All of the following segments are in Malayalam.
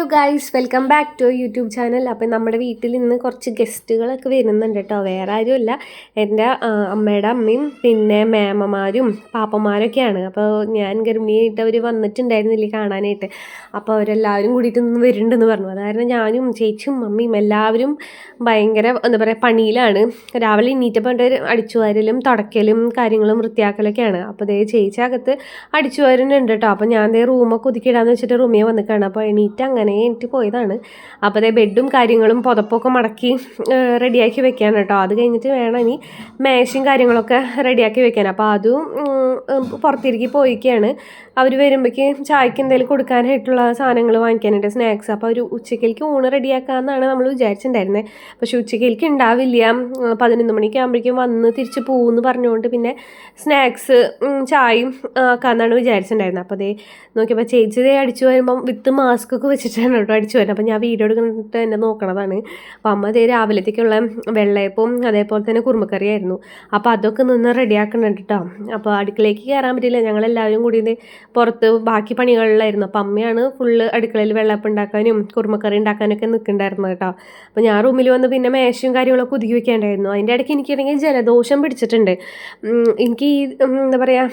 Hello guys welcome back to YouTube channel അപ്പം നമ്മുടെ വീട്ടിൽ നിന്ന് കുറച്ച് ഗസ്റ്റുകളൊക്കെ വരുന്നുണ്ട് കേട്ടോ. വേറെ ആരുമല്ല. എന്റെ അമ്മയുടെ അമ്മയും പിന്നെ മേമമാരും പാപ്പന്മാരൊക്കെയാണ് അപ്പോൾ ഞാൻ ഗർഭിണിയായിട്ട് അവർ വന്നിട്ടുണ്ടായിരുന്നില്ല കാണാനായിട്ട്. അപ്പോൾ അവരെല്ലാവരും കൂടിയിട്ട് ഇന്ന് വരുന്നുണ്ടെന്ന് പറഞ്ഞു. അതായത് ഞാനും ചേച്ചിയും മമ്മിയും എല്ലാവരും ഭയങ്കര എന്താ പറയുക പണിയിലാണ്. രാവിലെ എണീറ്റപ്പോൾ അടിച്ചു വാരലും തുടക്കലും കാര്യങ്ങളും വൃത്തിയാക്കലൊക്കെയാണ്. അപ്പോൾ ദേ ചേച്ചി അകത്ത് അടിച്ചു കേട്ടോ. അപ്പോൾ ഞാൻ ദേ റൂമൊക്കെ ഒതുക്കിയിടാന്ന് വെച്ചിട്ട് റൂമിൽ വന്നിക്കാണ്. അപ്പോൾ എണീറ്റ് അങ്ങനെ എനിക്ക് പോയതാണ്. അപ്പോൾ അതേ ബെഡും കാര്യങ്ങളും പുതപ്പൊക്കെ മടക്കി റെഡിയാക്കി വെക്കാൻ കേട്ടോ. അത് കഴിഞ്ഞിട്ട് വേണം ഇനി മേശയും കാര്യങ്ങളൊക്കെ റെഡിയാക്കി വെക്കാൻ. അപ്പോൾ അതും പുറത്തിരിക്കി പോയിക്കാണ്. അവർ വരുമ്പോഴേക്ക് ചായക്ക് എന്തെങ്കിലും കൊടുക്കാനായിട്ടുള്ള സാധനങ്ങൾ വാങ്ങിക്കാനായിട്ട് സ്നാക്സ്. അപ്പോൾ ഒരു ഉച്ചക്കലേക്ക് ഊണ് റെഡിയാക്കാമെന്നാണ് നമ്മൾ വിചാരിച്ചിട്ടുണ്ടായിരുന്നത് പക്ഷെ ഉച്ചക്കലേക്ക് ഉണ്ടാവില്ല പതിനൊന്ന് മണിക്ക് ആകുമ്പോഴേക്കും വന്ന് തിരിച്ച് പോകുമെന്ന് പറഞ്ഞുകൊണ്ട് പിന്നെ സ്നാക്സ് ചായയും ആക്കാമെന്നാണ് വിചാരിച്ചിട്ടുണ്ടായിരുന്നത് അപ്പോൾ അതേ നോക്കിയപ്പോൾ ചേച്ചി അടിച്ചു വരുമ്പം വിത്ത് മാസ്ക് ഒക്കെ വെച്ചിട്ടാണ് കേട്ടോ അടിച്ചു വരുന്നത് അപ്പോൾ ഞാൻ വീഡിയോ എടുക്കുന്നിട്ട് എന്നെ നോക്കണതാണ്. അപ്പോൾ അമ്മ ദേ രാവിലത്തേക്കുള്ള വെള്ളയപ്പവും അതേപോലെ തന്നെ കുറുമക്കറിയായിരുന്നു. അപ്പോൾ അതൊക്കെ നിന്ന് റെഡിയാക്കുന്നുണ്ട് കേട്ടോ അപ്പോൾ അടുക്കളയ്ക്ക് കയറാൻ പറ്റില്ല ഞങ്ങളെല്ലാവരും കൂടി പുറത്ത് ബാക്കി പണികളിലായിരുന്നു. അപ്പോൾ അമ്മയാണ് ഫുള്ള് അടുക്കളയിൽ വെള്ളയപ്പം ഉണ്ടാക്കാനും കുറുമക്കറി ഉണ്ടാക്കാനൊക്കെ നിൽക്കുന്നുണ്ടായിരുന്നു കേട്ടോ അപ്പോൾ ഞാൻ റൂമിൽ വന്ന് പിന്നെ മേശയും കാര്യങ്ങളൊക്കെ ഒതുക്കി വെക്കേണ്ടായിരുന്നു. അതിന്റെ ഇടയ്ക്ക് എനിക്കാണെങ്കിൽ ജലദോഷം പിടിച്ചിട്ടുണ്ട്. എനിക്ക് ഈ എന്താ പറയുക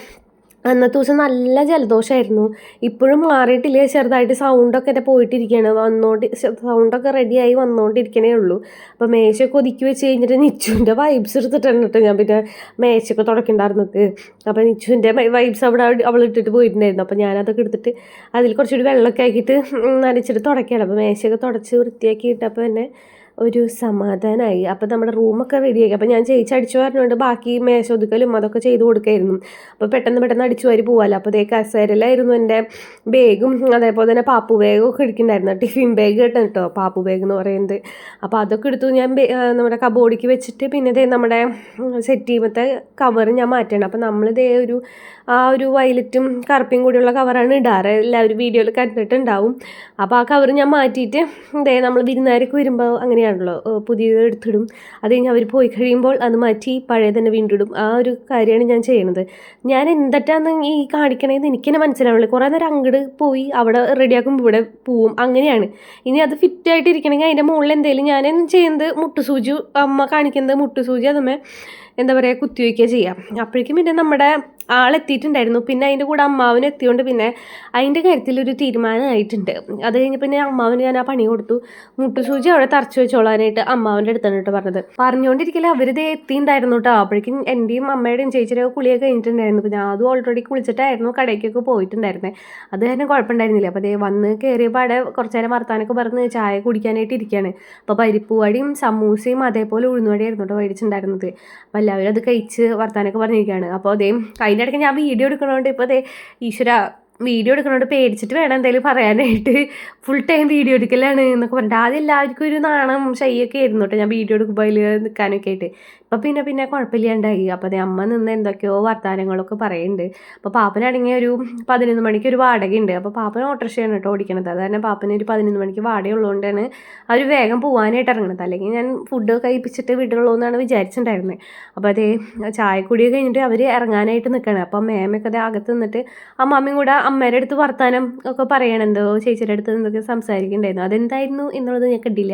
അന്നത്തെ ദിവസം നല്ല ജലദോഷമായിരുന്നു ഇപ്പോഴും മാറിയിട്ടില്ല? ചെറുതായിട്ട് സൗണ്ടൊക്കെ എന്റെ പോയിട്ടിരിക്കുകയാണ് വന്നോണ്ട് സൗണ്ടൊക്കെ റെഡിയായി വന്നുകൊണ്ടിരിക്കണേ ഉള്ളൂ. അപ്പോൾ മേശയൊക്കെ ഒതുക്കി വെച്ച് കഴിഞ്ഞിട്ട് നിച്ചുവിന്റെ വൈബ്സ് എടുത്തിട്ടാണ് കേട്ടോ ഞാൻ പിന്നെ മേശയൊക്കെ തുടക്കണ്ടായിരുന്നത്. അപ്പോൾ നിച്ചുവിന്റെ വൈബ്സ് അവിടെ അവൾ- ഇട്ടിട്ട് പോയിട്ടുണ്ടായിരുന്നു. അപ്പോൾ ഞാനതൊക്കെ എടുത്തിട്ട് അതിൽ കുറച്ചുകൂടി വെള്ളമൊക്കെ ആക്കിയിട്ട് നനച്ചിട്ട് തുടക്കുകയാണ്. അപ്പോൾ മേശയൊക്കെ തുടച്ച് വൃത്തിയാക്കിയിട്ട് ഇട്ടപ്പോൾ തന്നെ ഒരു സമാധാനമായി അപ്പോൾ നമ്മുടെ റൂമൊക്കെ റെഡിയാക്കി അപ്പോൾ ഞാൻ ചേച്ചി അടിച്ചു പറഞ്ഞുകൊണ്ട് ബാക്കി മേശ ഒതുക്കലും അതൊക്കെ ചെയ്ത് കൊടുക്കായിരുന്നു. അപ്പോൾ പെട്ടെന്ന് പെട്ടെന്ന് അടിച്ചു വാരി പോകാമല്ലോ അപ്പോൾ ഇതേ കസേരയിലായിരുന്നു എന്റെ ബാഗും അതേപോലെ തന്നെ പാപ്പു ബാഗും ഒക്കെ എടുക്കുന്നുണ്ടായിരുന്നു ടിഫിൻ ബാഗ് കേട്ടോ കേട്ടോ പാപ്പു ബാഗ് എന്ന് പറയുന്നത്. അപ്പോൾ അതൊക്കെ എടുത്തു ഞാൻ നമ്മുടെ കബോർഡിക്ക് വെച്ചിട്ട് പിന്നെ ഇതേ നമ്മുടെ സെറ്റ് ചെയ്യുമ്പോഴത്തെ കവർ ഞാൻ മാറ്റണം. അപ്പോൾ നമ്മളിതേ ഒരു ആ ഒരു വയലറ്റും കറുപ്പയും കൂടിയുള്ള കവറാണ് ഇടാറ്. എല്ലാവരും വീഡിയോയിൽ കണ്ടിട്ടുണ്ടാവും. അപ്പോൾ ആ കവർ ഞാൻ മാറ്റിയിട്ട് ഇതേ നമ്മൾ വിരുന്നുകാരൊക്കെ വരുമ്പോൾ അങ്ങനെയാണല്ലോ ഏഹ് പുതിയത് എടുത്തിടും. അത് കഴിഞ്ഞ് അവർ പോയി കഴിയുമ്പോൾ അത് മാറ്റി പഴയ തന്നെ വീണ്ടും ഇടും. ആ ഒരു കാര്യമാണ് ഞാൻ ചെയ്യണത്. ഞാൻ എന്തിട്ടാന്ന് ഈ കാണിക്കണേന്ന് എനിക്ക് തന്നെ മനസ്സിലാവുള്ളൂ കുറേ നേരം അങ്ങോട്ട് പോയി അവിടെ റെഡിയാക്കുമ്പോൾ ഇവിടെ പോവും. അങ്ങനെയാണ്. ഇനി അത് ഫിറ്റായിട്ട് ഇരിക്കണമെങ്കിൽ അതിന്റെ മുകളിൽ എന്തെങ്കിലും ഞാൻ ചെയ്യുന്നത് മുട്ടുസൂചി അമ്മ കാണിക്കുന്നത് മുട്ടുസൂചി അതുമേ എന്താ പറയുക കുത്തിവയ്ക്കുക ചെയ്യാം. അപ്പോഴേക്കും പിന്നെ നമ്മുടെ ആളെത്തിയിട്ടുണ്ടായിരുന്നു. പിന്നെ അതിന്റെ കൂടെ അമ്മാവൻ എത്തിയോണ്ട് പിന്നെ അതിന്റെ കാര്യത്തിൽ ഒരു തീരുമാനമായിട്ടുണ്ട്. അത് കഴിഞ്ഞ് പിന്നെ അമ്മാവന് ഞാൻ ആ പണി കൊടുത്തു. മുട്ടുസൂചി അവിടെ തറച്ചു വെച്ചോളാനായിട്ട് അമ്മാവന്റെ അടുത്താണ് കേട്ടോ പറഞ്ഞത്. പറഞ്ഞുകൊണ്ടിരിക്കലും അവരിത് എത്തിയിട്ടുണ്ടായിരുന്നു കേട്ടോ അപ്പോഴേക്കും എന്റെയും അമ്മയുടെയും ചേച്ചിയുടെയും കുളിയൊക്കെ കഴിഞ്ഞിട്ടുണ്ടായിരുന്നു. പിന്നെ അതും ഓൾറെഡി കുളിച്ചിട്ടായിരുന്നു കടയ്ക്കൊക്കെ പോയിട്ടുണ്ടായിരുന്നത് അത് തന്നെ കുഴപ്പമുണ്ടായിരുന്നില്ല. അപ്പോൾ അതേ വന്ന് കയറിയപ്പോൾ അവിടെ കുറച്ച് നേരം വർത്താനൊക്കെ പറഞ്ഞ് ചായ കുടിക്കാനായിട്ട് ഇരിക്കുകയാണ് അപ്പോൾ പരിപ്പ് വടിയും സമൂസയും അതേപോലെ ഉഴുന്നുവടിയായിരുന്നു കേട്ടോ മേടിച്ചിട്ടുണ്ടായിരുന്നത്. അപ്പോൾ എല്ലാവരും അത് കഴിച്ച് വർത്താനൊക്കെ പറഞ്ഞിരിക്കുകയാണ് അപ്പോൾ അതേ അതിന്റെ ഇടയ്ക്ക് ഞാൻ വീഡിയോ എടുക്കണോണ്ട് ഇപ്പോൾ ദേ ഈശ്വര വീഡിയോ എടുക്കണോണ്ട് പേടിച്ചിട്ട് വേണം എന്തെങ്കിലും പറയാനായിട്ട്. ഫുൾ ടൈം വീഡിയോ എടുക്കലാണ് എന്നൊക്കെ പറഞ്ഞിട്ട്. ആദ്യം എല്ലാവർക്കും ഒരു നാണം ശൈയൊക്കെ ആയിരുന്നു കേട്ടോ ഞാൻ വീഡിയോ എടുക്കുമ്പോൾ അതിൽ നിൽക്കാനൊക്കെ ആയിട്ട്. ഇപ്പം പിന്നെ പിന്നെ കുഴപ്പമില്ലാണ്ടായി അപ്പോൾ അതേ അമ്മ നിന്ന് എന്തൊക്കെയോ വർത്തമാനങ്ങളൊക്കെ പറയുന്നുണ്ട് അപ്പോൾ പാപ്പനാണെങ്കിൽ ഒരു പതിനൊന്ന് മണിക്ക് ഒരു വാടക ഉണ്ട് അപ്പോൾ പാപ്പൻ ഓട്ടോറിക്ഷയാണ് കേട്ടോ ഓടിക്കണത്. അത് തന്നെ പാപ്പന് ഒരു പതിനൊന്ന് മണിക്ക് വാടക ഉള്ളതുകൊണ്ടാണ് അവർ വേഗം പോകാനായിട്ട് ഇറങ്ങണത്. അല്ലെങ്കിൽ ഞാൻ ഫുഡ് കഴിപ്പിച്ചിട്ട് വിടുള്ളൂ എന്നാണ് വിചാരിച്ചിട്ടുണ്ടായിരുന്നത് അപ്പോൾ അതേ ചായക്കുടി കഴിഞ്ഞിട്ട് അവർ ഇറങ്ങാനായിട്ട് നിൽക്കണം അപ്പം മേമയൊക്കെ അതേ അകത്ത് നിന്നിട്ട് അമ്മാമ്മയും കൂടെ അമ്മേന്റെ അടുത്ത് വർത്താനം ഒക്കെ പറയണം. എന്തോ ചേച്ചിയുടെ അടുത്ത് എന്തൊക്കെ സംസാരിക്കുന്നുണ്ടായിരുന്നു അതെന്തായിരുന്നു എന്നുള്ളത് ഞാൻ കണ്ടില്ല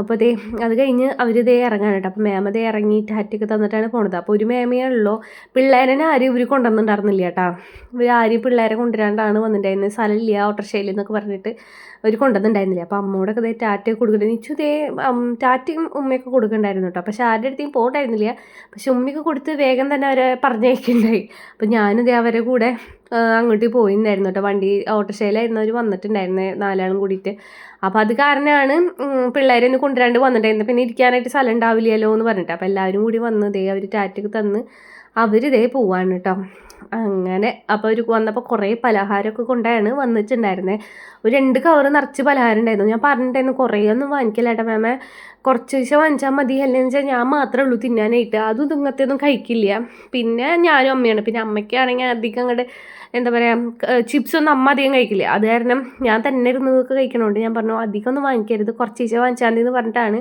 അപ്പോൾ ദേ അത് കഴിഞ്ഞ് അവർ ഇതേ ഇറങ്ങാൻ കേട്ടോ. അപ്പോൾ മാമ ദേ ഇറങ്ങി ടാറ്റൊക്കെ തന്നിട്ടാണ് പോണത്. അപ്പോൾ ഒരു മേമയുള്ളൂ പിള്ളേരെ ആരും ഇവർ കൊണ്ടുവന്നിട്ടുണ്ടായിരുന്നില്ല കേട്ടോ. ഇവർ ആരും പിള്ളേരെ കൊണ്ടുവരാണ്ടാണ് വന്നിട്ടുണ്ടായിരുന്നത് സ്ഥലമില്ല ഓട്ടർഷയിൽ എന്നൊക്കെ പറഞ്ഞിട്ട് അവർ കൊണ്ടുവന്നിട്ടുണ്ടായിരുന്നില്ല. അപ്പോൾ അമ്മയോടൊക്കെ ദേ ടാറ്റ കൊടുക്കുന്നുണ്ട് നിച്ചു ദേ ടാറ്റയും ഉമ്മയൊക്കെ കൊടുക്കണ്ടായിരുന്നു കേട്ടോ. പക്ഷേ ആരുടെ അടുത്തേയും പോകണ്ടായിരുന്നില്ല. പക്ഷെ ഉമ്മയൊക്കെ കൊടുത്ത് വേഗം തന്നെ അവരെ പറഞ്ഞയക്കുന്നുണ്ടായി അപ്പോൾ ഞാനും ദേ അവരെ കൂടെ അങ്ങോട്ട് പോയിട്ടുണ്ടായിരുന്നു കേട്ടോ. വണ്ടി ഓട്ടോറിക്ഷയിലായിരുന്നു അവർ വന്നിട്ടുണ്ടായിരുന്നത് നാലാളും കൂടിയിട്ട്. അപ്പോൾ അത് കാരണമാണ് പിള്ളേരെ ഒന്ന് കൊണ്ടുവരാണ്ട് വന്നിട്ടുണ്ടായിരുന്നത് പിന്നെ ഇരിക്കാനായിട്ട് സ്ഥലം ഉണ്ടാവില്ലല്ലോ എന്ന് പറഞ്ഞിട്ട്. അപ്പോൾ എല്ലാവരും കൂടി വന്ന് ദേ അവർ ടാറ്റക്ക് തന്ന് അവർ ദേ പോവാണ് കേട്ടോ അങ്ങനെ അപ്പോൾ ഒരു വന്നപ്പോൾ കുറേ പലഹാരമൊക്കെ കൊണ്ടാണ് വന്നിട്ടുണ്ടായിരുന്നത് ഒരു രണ്ട് കവർ നിറച്ച് പലഹാരം ഉണ്ടായിരുന്നു. ഞാൻ പറഞ്ഞിട്ടുണ്ടായിരുന്നു കുറേ ഒന്നും വാങ്ങിക്കില്ല ഏട്ടാ മാമേ. കുറച്ച് ദിവസം വാങ്ങിച്ചാൽ മതി അല്ലെന്ന് വെച്ചാൽ ഞാൻ മാത്രമേ ഉള്ളൂ തിന്നാനായിട്ട്. അതും ഇതുങ്ങത്തെ ഒന്നും കഴിക്കില്ല. പിന്നെ ഞാനും അമ്മയാണ്. പിന്നെ അമ്മയ്ക്കാണെങ്കിൽ അധികം അങ്ങോട്ട് എന്താ പറയുക ചിപ്സൊന്നും അമ്മ അധികം കഴിക്കില്ല. അത് കാരണം ഞാൻ തന്നെ ഇരുന്നതൊക്കെ കഴിക്കണോണ്ട് ഞാൻ പറഞ്ഞു അധികം ഒന്നും വാങ്ങിക്കരുത്. കുറച്ച് ദിവസം വാങ്ങിച്ചാൽ മതി എന്ന് പറഞ്ഞിട്ടാണ്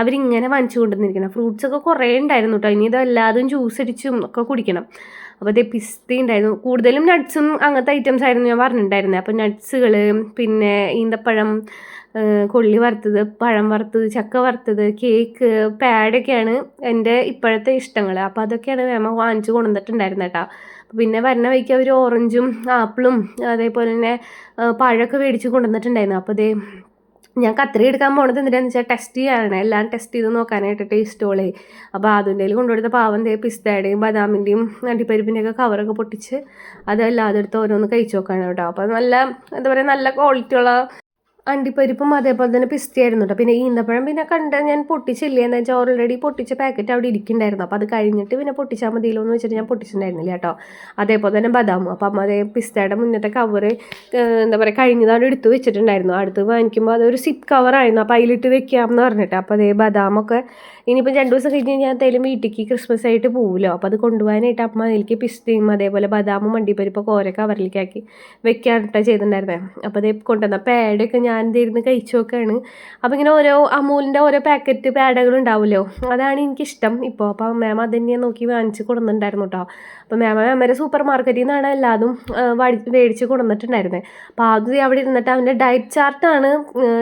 അവരിങ്ങനെ വാങ്ങിച്ചു കൊണ്ടുവന്നിരിക്കുന്നത് ഫ്രൂട്ട്സൊക്കെ കുറേ ഉണ്ടായിരുന്നു കേട്ടോ ഇനി ഇതെല്ലാതും ജ്യൂസ് അടിച്ചും ഒക്കെ കുടിക്കണം. അപ്പോൾ അതേ പിസ്ത ഉണ്ടായിരുന്നു. കൂടുതലും നട്ട്സും അങ്ങനത്തെ ഐറ്റംസ് ആയിരുന്നു ഞാൻ പറഞ്ഞിട്ടുണ്ടായിരുന്നത് അപ്പോൾ നട്ട്സുകൾ പിന്നെ ഈന്തപ്പഴം കൊള്ളി വറുത്തത് പഴം വറുത്തത് ചക്ക വറുത്തത് കേക്ക് പാഡൊക്കെയാണ് എന്റെ ഇപ്പോഴത്തെ ഇഷ്ടങ്ങൾ അപ്പോൾ അതൊക്കെയാണ് വേമ വാങ്ങിച്ചു കൊണ്ടുവന്നിട്ടുണ്ടായിരുന്നത് കേട്ടോ പിന്നെ വരുന്ന വഴിക്ക് അവർ ഓറഞ്ചും ആപ്പിളും അതേപോലെ തന്നെ പഴമൊക്കെ മേടിച്ച് കൊണ്ടുവന്നിട്ടുണ്ടായിരുന്നു. അപ്പോൾ അതേ ഞാൻ കത്രി എടുക്കാൻ പോണത് എന്തിനാന്ന് വെച്ചാൽ ടെസ്റ്റ് ചെയ്യാനാണ്. എല്ലാം ടെസ്റ്റ് ചെയ്ത് നോക്കാനായിട്ട് ടേസ്റ്റോളേ അപ്പോൾ അതിന്റെ കൊണ്ടുകൊടുത്ത പാവം ദേ പിസ്തയുടെയും ബദാമിന്റെയും അണ്ടിപ്പരിപ്പിന്റെയൊക്കെ കവറൊക്കെ പൊട്ടിച്ച് അതെല്ലാം അതെടുത്ത് ഓരോന്ന് കഴിച്ച് നോക്കാണ് കേട്ടോ. അപ്പോൾ നല്ല എന്താ പറയുക നല്ല ക്വാളിറ്റിയുള്ള അണ്ടിപ്പരിപ്പും അതേപോലെ തന്നെ പിസ്തയായിരുന്നു കേട്ടോ പിന്നെ ഈന്തപ്പഴം പിന്നെ കണ്ട ഞാൻ പൊട്ടിച്ചില്ല? എന്താ വെച്ചാൽ ഓൾറെഡി പൊട്ടിച്ച പാക്കറ്റ് അവിടെ ഇരിക്കുന്നുണ്ടായിരുന്നു. അപ്പോൾ അത് കഴിഞ്ഞിട്ട് പിന്നെ പൊട്ടിച്ചാൽ മതിയല്ലോ എന്ന് വെച്ചിട്ട് ഞാൻ പൊട്ടിച്ചിട്ടുണ്ടായിരുന്നില്ല കേട്ടോ അതേപോലെ തന്നെ ബദാമും. അപ്പോൾ അമ്മ അതേ പിസ്തയുടെ മുന്നത്തെ കവറ് എന്താ പറയുക കഴിഞ്ഞതാണ് എടുത്ത് വെച്ചിട്ടുണ്ടായിരുന്നു. അടുത്ത് വാങ്ങിക്കുമ്പോൾ അതൊരു സിപ്പ് കവറായിരുന്നു അപ്പോൾ അതിലിട്ട് വെക്കാമെന്ന് പറഞ്ഞിട്ട്. അപ്പോൾ അതേ ബദാമൊക്കെ ഇനിയിപ്പോൾ രണ്ട് ദിവസം കഴിഞ്ഞ് കഴിഞ്ഞാൽ എന്തായാലും വീട്ടിലേക്ക് ക്രിസ്മസ് ആയിട്ട് പോകുമല്ലോ അപ്പോൾ അത് കൊണ്ടുപോകാനായിട്ട് അമ്മ അതിലേക്ക് പിസ്തയും അതേപോലെ ബദാമും വണ്ടിപ്പരിപ്പൊക്കെ ഓരോ കവറിലേക്കാക്കി വെക്കാനിട്ടാണ് ചെയ്തിട്ടുണ്ടായിരുന്നത് അപ്പോൾ അതേ കൊണ്ടുവന്ന പാഡൊക്കെ ഞാൻ എന്തിരുന്ന് കഴിച്ചു നോക്കുകയാണ് അപ്പോൾ ഇങ്ങനെ ഓരോ അമൂലിന്റെ ഓരോ പാക്കറ്റ് പാഡുകൾ ഉണ്ടാവുമല്ലോ. അതാണ് എനിക്കിഷ്ടം. ഇപ്പോൾ അപ്പോൾ മാം അത് തന്നെയാണ് നോക്കി വാങ്ങിച്ച് കൊടുക്കുന്നുണ്ടായിരുന്നു കേട്ടോ അപ്പോൾ മാമ മാമരെ സൂപ്പർ മാർക്കറ്റിൽ നിന്നാണ് എല്ലാതും വടി മേടിച്ച് കൊണ്ടുവന്നിട്ടുണ്ടായിരുന്നത് അപ്പോൾ ആദ്യം അവിടെ ഇരുന്നിട്ട് അവന്റെ ഡയറ്റ് ചാർട്ടാണ്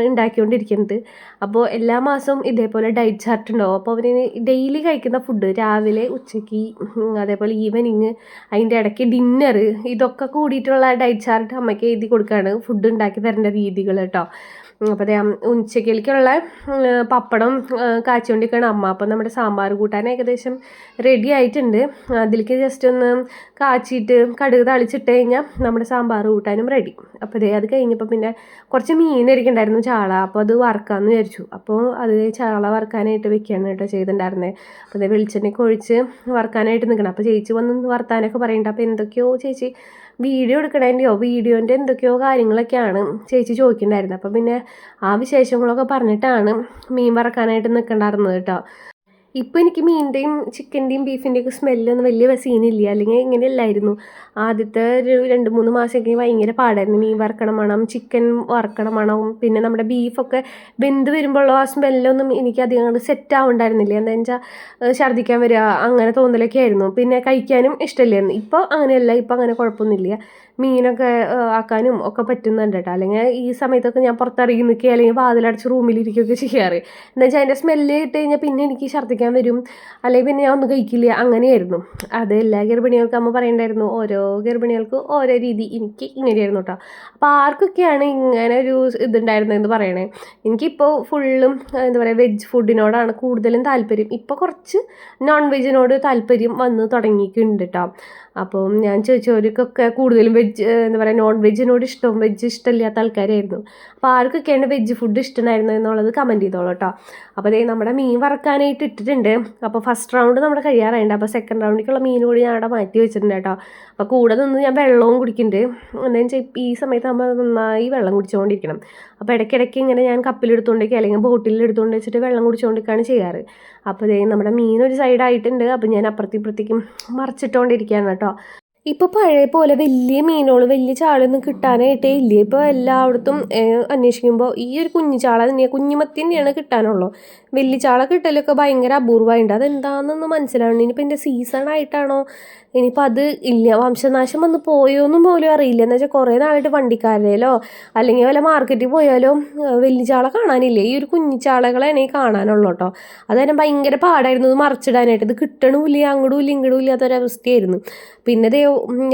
ഉണ്ടാക്കിക്കൊണ്ടിരിക്കുന്നത്. അപ്പോൾ എല്ലാ മാസവും ഇതേപോലെ ഡയറ്റ് ചാർട്ട് ഉണ്ടാവും അപ്പോൾ അവന് ഡെയിലി കഴിക്കുന്ന ഫുഡ് രാവിലെ ഉച്ചയ്ക്ക് അതേപോലെ ഈവനിങ് അതിന്റെ ഇടയ്ക്ക് ഡിന്നർ ഇതൊക്കെ കൂടിയിട്ടുള്ള ഡയറ്റ് ചാർട്ട് അമ്മയ്ക്ക് എഴുതി കൊടുക്കുകയാണ് ഫുഡ് ഉണ്ടാക്കി തരേണ്ട രീതികൾ കേട്ടോ അപ്പോൾ അതേ ഉച്ചക്കലേക്കുള്ള പപ്പടം കാച്ചുകൊണ്ടിരിക്കുകയാണ് അമ്മ അപ്പം നമ്മുടെ സാമ്പാർ കൂട്ടാൻ ഏകദേശം റെഡി ആയിട്ടുണ്ട്. അതിലേക്ക് ജസ്റ്റ് ഒന്ന് കാച്ചിയിട്ട് കടുക് തളിച്ചിട്ട് കഴിഞ്ഞാൽ നമ്മുടെ സാമ്പാർ കൂട്ടാനും റെഡി അപ്പോൾ ദേ അത് കഴിഞ്ഞപ്പോൾ പിന്നെ കുറച്ച് മീൻ ഇരിക്കണ്ടായിരുന്നു ചാള. അപ്പോൾ അത് വറുക്കാമെന്ന് വിചാരിച്ചു. അപ്പോൾ അത് ചാള വറുക്കാനായിട്ട് വെക്കുകയാണ് കേട്ടോ ചെയ്തിട്ടുണ്ടായിരുന്നത് അപ്പോൾ അതേ വെളിച്ചെണ്ണയൊക്കെ ഒഴിച്ച് വറുക്കാനായിട്ട് നിൽക്കണം അപ്പോൾ ചേച്ചി വന്ന് വറുത്താനൊക്കെ പറയുന്നുണ്ട് അപ്പോൾ എന്തൊക്കെയോ ചേച്ചി വീഡിയോ എടുക്കണേന്റെയോ വീഡിയോന്റെ എന്തൊക്കെയോ കാര്യങ്ങളൊക്കെയാണ് ചേച്ചി ചോദിക്കണ്ടായിരുന്നത്. അപ്പോൾ പിന്നെ ആ വിശേഷങ്ങളൊക്കെ പറഞ്ഞിട്ടാണ് മീൻ വറക്കാനായിട്ട് നിൽക്കണ്ടായിരുന്നത് കേട്ടോ. ഇപ്പോൾ എനിക്ക് മീനിന്റെയും ചിക്കന്റെയും ബീഫിന്റെയൊക്കെ സ്മെല്ലൊന്നും വലിയ സീനില്ല. അല്ലെങ്കിൽ ഇങ്ങനെയല്ലായിരുന്നു. ആദ്യത്തെ ഒരു രണ്ട് മൂന്ന് മാസമൊക്കെ ഭയങ്കര പാടായിരുന്നു. മീൻ വറക്കണം മണം ചിക്കൻ വറക്കണം മണം പിന്നെ നമ്മുടെ ബീഫൊക്കെ വെന്ത് വരുമ്പോഴുള്ള ആ സ്മെല്ലൊന്നും എനിക്ക് അധികം അങ്ങോട്ട് സെറ്റ് ആവുണ്ടായിരുന്നില്ല. എന്താ വെച്ചാൽ ഛർദ്ദിക്കാൻ വരിക അങ്ങനെ തോന്നലൊക്കെ ആയിരുന്നു. പിന്നെ കഴിക്കാനും ഇഷ്ടമില്ലായിരുന്നു ഇപ്പോൾ അങ്ങനെയല്ല. ഇപ്പോൾ അങ്ങനെ കുഴപ്പമൊന്നുമില്ല. മീനൊക്കെ ആക്കാനും ഒക്കെ പറ്റുന്നുണ്ട് കേട്ടോ. അല്ലെങ്കിൽ ഈ സമയത്തൊക്കെ ഞാൻ പുറത്തിറങ്ങി നിൽക്കുക അല്ലെങ്കിൽ വാതിലടച്ച് റൂമിലിരിക്കുകയൊക്കെ ചെയ്യാറ്. എന്താ വെച്ചാൽ അതിന്റെ സ്മെല്ല് ഇട്ട് പിന്നെ എനിക്ക് ഛർദ്ദിക്കാൻ വരും. അല്ലെങ്കിൽ പിന്നെ ഞാൻ ഒന്നും കഴിക്കില്ല. അങ്ങനെയായിരുന്നു. അത് എല്ലാ ഗർഭിണികൾക്കും അമ്മ പറയണ്ടായിരുന്നു. ഓരോ ഗർഭിണികൾക്കും ഓരോ രീതി. എനിക്ക് ഇങ്ങനെയായിരുന്നു കേട്ടോ അപ്പോൾ ആർക്കൊക്കെയാണ് ഇങ്ങനെ ഒരു ഇതുണ്ടായിരുന്നതെന്ന് പറയണേ? എനിക്കിപ്പോൾ ഫുള്ളും എന്താ പറയുക വെജ് ഫുഡിനോടാണ് കൂടുതലും താല്പര്യം. ഇപ്പോൾ കുറച്ച് നോൺ വെജിനോട് താല്പര്യം വന്ന് തുടങ്ങിയിട്ടുണ്ട് കേട്ടോ അപ്പോൾ ഞാൻ ചോദിച്ചവർക്കൊക്കെ കൂടുതലും വെജ് എന്താ പറയുക നോൺ വെജിനോട് ഇഷ്ടവും വെജ് ഇഷ്ടമില്ലാത്ത ആൾക്കാരായിരുന്നു. അപ്പോൾ ആർക്കൊക്കെയാണ് വെജ് ഫുഡ് ഇഷ്ടമായിരുന്നു എന്നുള്ളത് കമന്റ് ചെയ്തോളൂ കേട്ടോ അപ്പോൾ അതേ നമ്മുടെ മീൻ വറക്കാനായിട്ട് ഇട്ടിട്ടുണ്ട്. അപ്പോൾ ഫസ്റ്റ് റൗണ്ട് നമ്മുടെ കഴിയാറായിട്ടുണ്ട് അപ്പോൾ സെക്കൻഡ് റൗണ്ടിലേക്കുള്ള മീൻ കൂടി ഞാൻ അവിടെ മാറ്റി വെച്ചിട്ടുണ്ട് കേട്ടോ അപ്പോൾ കൂടെ നിന്ന് ഞാൻ വെള്ളവും കുടിക്കുന്നുണ്ട് എന്താണെന്ന് വെച്ചാൽ ഈ സമയത്ത് നമ്മൾ നന്നായി വെള്ളം കുടിച്ചുകൊണ്ടിരിക്കണം അപ്പോൾ ഇടയ്ക്കിടയ്ക്ക് ഇങ്ങനെ ഞാൻ കപ്പിലെടുത്തുകൊണ്ടേക്ക് അല്ലെങ്കിൽ ബോട്ടിലെടുത്തുകൊണ്ട് വെച്ചിട്ട് വെള്ളം കുടിച്ചുകൊണ്ടിരിക്കുകയാണ് ചെയ്യാറ്. അപ്പോൾ ദേ നമ്മുടെ മീൻ ഒരു സൈഡായിട്ടുണ്ട് അപ്പോൾ ഞാൻ അപ്പുറത്തേക്കും ഇപ്പുറത്തേക്കും മറിച്ചിട്ടുകൊണ്ടിരിക്കുകയാണ് കേട്ടോ കേട്ടോ ഇപ്പോൾ പഴയ പോലെ വലിയ മീനുകൾ വലിയ ചാളൊന്നും കിട്ടാനായിട്ടേ ഇല്ല. ഇപ്പോൾ എല്ലായിടത്തും അന്വേഷിക്കുമ്പോൾ ഈ ഒരു കുഞ്ഞു ചാള തന്നെയാണ് കുഞ്ഞുമത്തി തന്നെയാണ് കിട്ടാനുള്ളൂ. വലിയ ചാള കിട്ടലൊക്കെ ഭയങ്കര അപൂർവമായിട്ടുണ്ട് അതെന്താണെന്നൊന്നും മനസ്സിലാവണം ഇനിയിപ്പോൾ എന്റെ സീസൺ ആയിട്ടാണോ? ഇനിയിപ്പോൾ അത് ഇല്ല. വംശനാശം വന്ന് പോയോന്നും പോലും അറിയില്ല. എന്ന് വെച്ചാൽ കുറേ നാളായിട്ട് വണ്ടിക്കാരയിലോ അല്ലെങ്കിൽ വല്ല മാർക്കറ്റിൽ പോയാലോ വലിയ ചാള കാണാനില്ല. ഈ ഒരു കുഞ്ഞു ചാളകളാണ് ഈ കാണാനുള്ളൂ കേട്ടോ അത് തന്നെ ഭയങ്കര പാടായിരുന്നു. ഇത് മറിച്ചിടാനായിട്ട്. ഇത് കിട്ടണമില്ല അങ്ങോട്ടും ഇല്ല ഇങ്ങോട്ടും ഇല്ലാത്തൊരവസ്ഥയായിരുന്നു. പിന്നെ ദേ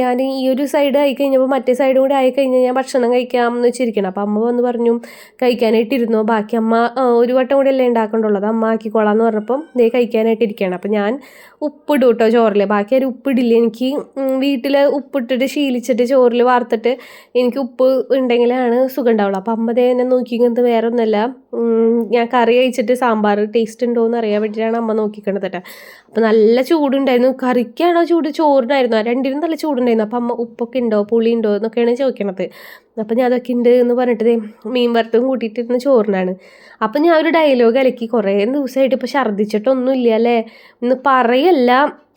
ഞാൻ ഈ ഒരു സൈഡ് ആയി കഴിഞ്ഞപ്പോൾ മറ്റേ സൈഡും കൂടി ആയി കഴിഞ്ഞാൽ ഞാൻ ഭക്ഷണം കഴിക്കാം എന്ന് വെച്ചിരിക്കണം. അപ്പോൾ അമ്മ വന്ന് പറഞ്ഞു കഴിക്കാനായിട്ടിരുന്നോ? ബാക്കി അമ്മ ഒരു വട്ടം കൂടി അല്ലേ ഉണ്ടാക്കേണ്ടുള്ളത് അമ്മ ആക്കിക്കോളാം എന്ന് പറഞ്ഞപ്പം ദേ കഴിക്കാനായിട്ട് ഇരിക്കുകയാണ് അപ്പോൾ ഞാൻ ഉപ്പിടും കേട്ടോ ചോറിൽ ബാക്കി ആരും ഉപ്പിടില്ല. എനിക്ക് വീട്ടിൽ ഉപ്പിട്ടിട്ട് ശീലിച്ചിട്ട് ചോറിൽ വാർത്തിട്ട് എനിക്ക് ഉപ്പ് ഉണ്ടെങ്കിലാണ് സുഖം ഉണ്ടാവുള്ളൂ അപ്പോൾ അമ്മ ദേ എന്നെ നോക്കിക്കുന്നത് വേറെ ഒന്നുമല്ല ഞാൻ കറി കഴിച്ചിട്ട് സാമ്പാർ ടേസ്റ്റ് ഉണ്ടോ എന്ന് അറിയാൻ വേണ്ടിയിട്ടാണ് അമ്മ നോക്കിക്കണത് കേട്ടോ അപ്പോൾ നല്ല ചൂടുണ്ടായിരുന്നു. കറിക്കാണോ ചൂട്? ചോറിനായിരുന്നു? രണ്ടിനും നല്ല ചൂടുണ്ടായിരുന്നു. അപ്പം അമ്മ ഉപ്പൊക്കെ ഉണ്ടോ? പുളി ഉണ്ടോ? എന്നൊക്കെയാണ് ചോദിക്കണത്. അപ്പം ഞാൻ അതൊക്കെ ഉണ്ട് എന്ന് പറഞ്ഞിട്ട് മീൻ വറുത്തും കൂട്ടിയിട്ടിരുന്ന ചോറിനാണ്. അപ്പം ഞാൻ ഒരു ഡയലോഗ് അലക്കി കുറേ ദിവസമായിട്ട് ഇപ്പോൾ ഛർദ്ദിച്ചിട്ടൊന്നും ഇല്ല അല്ലേ? ഒന്ന് പറയല്ല.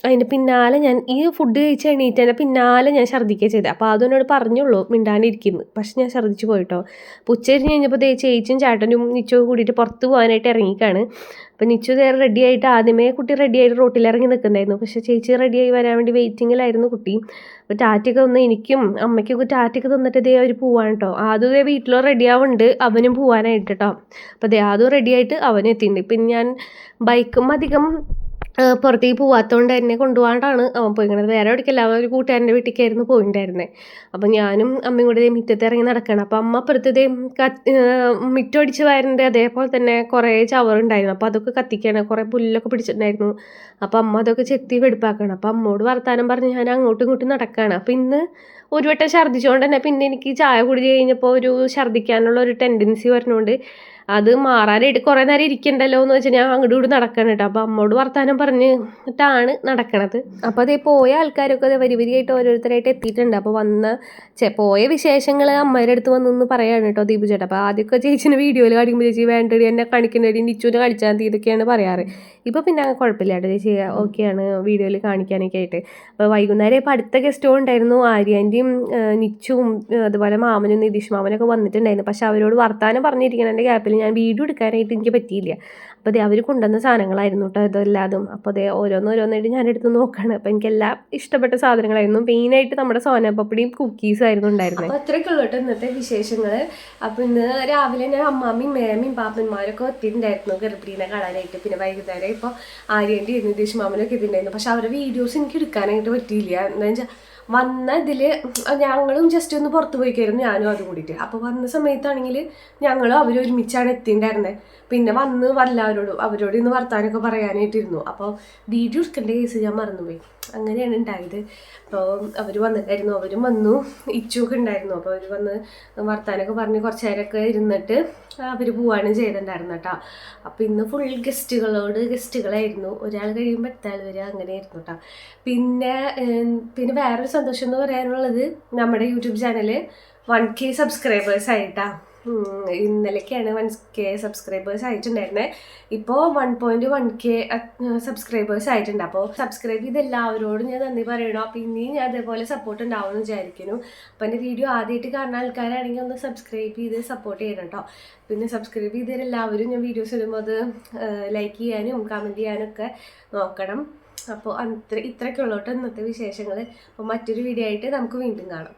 അതിന്റെ പിന്നാലെ ഞാൻ ഈ ഫുഡ് കഴിച്ച് എണീറ്റതിന്റെ പിന്നാലെ ഞാൻ ഛർദ്ദിക്കുക ചെയ്തത് അപ്പോൾ അതും എന്നോട് പറഞ്ഞുള്ളൂ മിണ്ടാണ്ടിരിക്കുന്നു. പക്ഷെ ഞാൻ ഛർദ്ദിച്ച് പോയിട്ടോ. അപ്പോൾ ഉച്ചരിഞ്ഞ് കഴിഞ്ഞപ്പോൾ ദേ ചേച്ചിയും ചേട്ടനും നിച്ചോ കൂടിയിട്ട് പുറത്ത് പോകാനായിട്ട് ഇറങ്ങിക്കാണ്. അപ്പോൾ നിച്ചു നേരെ റെഡി ആയിട്ട് ആദ്യമേ കുട്ടി റെഡി ആയിട്ട് റോട്ടിൽ ഇറങ്ങി നിൽക്കുന്നുണ്ടായിരുന്നു. പക്ഷേ ചേച്ചി റെഡിയായി വരാൻ വേണ്ടി വെയിറ്റിങ്ങിലായിരുന്നു കുട്ടി. അപ്പോൾ ടാറ്റയൊക്കെ ഒന്ന് എനിക്കും അമ്മയ്ക്കൊക്കെ ടാറ്റയൊക്കെ തന്നിട്ട് ദേ അവർ പോവാണ് കേട്ടോ ആദ്യം ദേ വീട്ടിലോ റെഡി ആവുന്നുണ്ട് അവനും പോവാനായിട്ട് കേട്ടോ അപ്പോൾ ദേ ആദ്യം റെഡി ആയിട്ട് അവനും എത്തിയിട്ടുണ്ട്. പിന്നെ ഞാൻ ബൈക്കും അധികം പുറത്തേക്ക് പോവാത്തതുകൊണ്ട് എന്നെ കൊണ്ടുപോകാണ്ടാണ് അവൻ പോയിക്കണത്. വേറെ എവിടേക്കല്ല അവൻ ഒരു കൂട്ടുകാരന്റെ വീട്ടിലേക്കായിരുന്നു പോയിട്ടുണ്ടായിരുന്നത് അപ്പം ഞാനും അമ്മയും കൂടെ മിറ്റത്ത് ഇറങ്ങി നടക്കണം. അപ്പം അമ്മ അപ്പുറത്തേ ദേ കത്ത് മിറ്റമടിച്ച് വാരന്റെ അതേപോലെ തന്നെ കുറേ ചവറുണ്ടായിരുന്നു. അപ്പോൾ അതൊക്കെ കത്തിക്കണം. കുറേ പുല്ലൊക്കെ പിടിച്ചിട്ടുണ്ടായിരുന്നു. അപ്പം അമ്മ അതൊക്കെ ചെത്തി വെടുപ്പാക്കണം. അപ്പം അമ്മോട് വർത്താനം പറഞ്ഞ് ഞാൻ അങ്ങോട്ടും ഇങ്ങോട്ടും നടക്കുകയാണ് അപ്പം ഇന്ന് ഒരു വട്ടം ഛർദ്ദിച്ചുകൊണ്ട് തന്നെ പിന്നെ എനിക്ക് ചായ കുടിച്ച് കഴിഞ്ഞപ്പോൾ ഒരു ഛർദ്ദിക്കാനുള്ള ഒരു ടെൻഡൻസി വരുന്നുണ്ട് അത് മാറാനായിട്ട് കുറേ നേരം ഇരിക്കണ്ടല്ലോ എന്ന് വെച്ചാൽ ഞാൻ അങ്ങോട്ടും കൂടി നടക്കണം കേട്ടോ. അപ്പോൾ അമ്മോട് വർത്താനം പറഞ്ഞിട്ടാണ് നടക്കണത്. അപ്പോൾ അതേ പോയ ആൾക്കാരൊക്കെ അതേ വരി വരിയായിട്ട് ഓരോരുത്തരായിട്ട് എത്തിയിട്ടുണ്ട്. അപ്പോൾ വന്ന ചെ പോയ വിശേഷങ്ങൾ അമ്മയുടെ അടുത്ത് വന്നൊന്ന് പറയാണ് കേട്ടോ ദീപു ചേട്ടാ. അപ്പോൾ ആദ്യമൊക്കെ ചേച്ചിനെ വീഡിയോയിൽ കാണിക്കുമ്പോൾ ചേച്ചി വേണ്ടടി എന്നെ കാണിക്കണ്ടടി നിച്ചുവിനെ കളിച്ചാൽ മതി ഇതൊക്കെയാണ് പറയാറ്. ഇപ്പോൾ പിന്നെ കുഴപ്പമില്ല കേട്ടോ ചേച്ചി. ഓക്കെയാണ് വീഡിയോയിൽ കാണിക്കാനൊക്കെ ആയിട്ട്. അപ്പോൾ വൈകുന്നേരം ഇപ്പോൾ അടുത്ത ഗസ്റ്റോ ഉണ്ടായിരുന്നു. ആര്യാന്റെയും നിച്ചുവും നിച്ചും അതുപോലെ മാമനും നിതീഷ് മാമനൊക്കെ വന്നിട്ടുണ്ടായിരുന്നു. പക്ഷെ അവരോട് വർത്താനം പറഞ്ഞിരിക്കുന്നതിന്റെ ഗ്യാപ്പിൽ ഞാൻ വീഡിയോ എടുക്കാനായിട്ട് എനിക്ക് പറ്റിയില്ല. അപ്പോൾ അതേ അവർ കൊണ്ടുവന്ന സാധനങ്ങളായിരുന്നു കേട്ടോ ഇതെല്ലാതും. അപ്പോൾ അതേ ഓരോന്നോരോന്നായിട്ട് ഞാൻ എടുത്ത് നോക്കുകയാണ് അപ്പോൾ എനിക്കെല്ലാം ഇഷ്ടപ്പെട്ട സാധനങ്ങളായിരുന്നു. മെയിനായിട്ട് നമ്മുടെ സോനപ്പപ്പടിയും കുക്കീസ് ആയിരുന്നു ഉണ്ടായിരുന്നത് അപ്പോൾ അത്രയൊക്കെ ഉള്ളൂ കേട്ടോ ഇന്നത്തെ വിശേഷങ്ങൾ അപ്പോൾ ഇന്ന് രാവിലെ ഞാൻ അമ്മാമ്മയും മേമയും പാപ്പന്മാരൊക്കെ എത്തിയിട്ടുണ്ടായിരുന്നു ഗർഭിണീനെ കാണാനായിട്ട്. പിന്നെ വൈകുന്നേരം ഇപ്പോൾ ആര്യന്റെ നിതീഷ് മാമനൊക്കെ എത്തിയിട്ടുണ്ടായിരുന്നു പക്ഷെ അവരുടെ വീഡിയോസ് എനിക്ക് എടുക്കാനായിട്ട് പറ്റിയില്ല. എന്താ വെച്ചാൽ വന്ന ഇതിൽ ഞങ്ങളും ജസ്റ്റ് ഒന്ന് പുറത്ത് പോയിക്കായിരുന്നു ഞാനും അത് കൂടിയിട്ട്. അപ്പോൾ വന്ന സമയത്താണെങ്കിൽ ഞങ്ങളും അവരൊരുമിച്ചാണ് എത്തിയിട്ടുണ്ടായിരുന്നത് പിന്നെ വന്ന് എല്ലാവരോടും അവരോട് ഇന്ന് വർത്താനൊക്കെ പറയാനായിട്ടിരുന്നു. അപ്പോൾ വീഡിയോ എടുക്കേണ്ട കേസ് ഞാൻ മറന്നുപോയി. അങ്ങനെയാണ് ഉണ്ടായത്. അപ്പോൾ അവർ വന്നിട്ടായിരുന്നു. അവരും വന്നു. ഇച്ചുമൊക്കെ ഉണ്ടായിരുന്നു. അപ്പോൾ അവർ വന്ന് വർത്താനൊക്കെ പറഞ്ഞ് കുറച്ച് നേരമൊക്കെ ഇരുന്നിട്ട് അവർ പോവാണ് ചെയ്തിട്ടുണ്ടായിരുന്നു കേട്ടോ. അപ്പോൾ ഇന്ന് ഫുൾ ഗസ്റ്റുകളോട് ഗസ്റ്റുകളായിരുന്നു. ഒരാൾ കഴിയുമ്പോൾ എത്താൾ വരിക അങ്ങനെയായിരുന്നു കേട്ടോ. പിന്നെ പിന്നെ വേറൊരു സന്തോഷം എന്ന് പറയാനുള്ളത് നമ്മുടെ YouTube channel one K subscribers ആയിട്ടാ. ഉം, ഇന്നലെയൊക്കെയാണ് വൺ കെ സബ്സ്ക്രൈബേഴ്സ് ആയിട്ടുണ്ടായിരുന്നത് ഇപ്പോൾ one point one K subscribers ആയിട്ടുണ്ട്. അപ്പോൾ സബ്സ്ക്രൈബ് ചെയ്ത് എല്ലാവരോടും ഞാൻ നന്ദി പറയണം. അപ്പോൾ ഇനിയും ഞാൻ അതേപോലെ സപ്പോർട്ട് ഉണ്ടാവുമെന്ന് വിചാരിക്കുന്നു. അപ്പോൾ എന്റെ വീഡിയോ ആദ്യമായിട്ട് കാണുന്ന ആൾക്കാരാണെങ്കിൽ ഒന്ന് സബ്സ്ക്രൈബ് ചെയ്ത് സപ്പോർട്ട് ചെയ്യണം കേട്ടോ പിന്നെ സബ്സ്ക്രൈബ് ചെയ്ത എല്ലാവരും ഞാൻ വീഡിയോസ് ഇടുമ്പോൾ അത് ലൈക്ക് ചെയ്യാനും കമന്റ് ചെയ്യാനും ഒക്കെ നോക്കണം. അപ്പോൾ അത്ര ഇത്രയൊക്കെ ഉള്ളൂ കേട്ടോ ഇന്നത്തെ വിശേഷങ്ങൾ അപ്പോൾ മറ്റൊരു വീഡിയോ ആയിട്ട് നമുക്ക് വീണ്ടും കാണാം.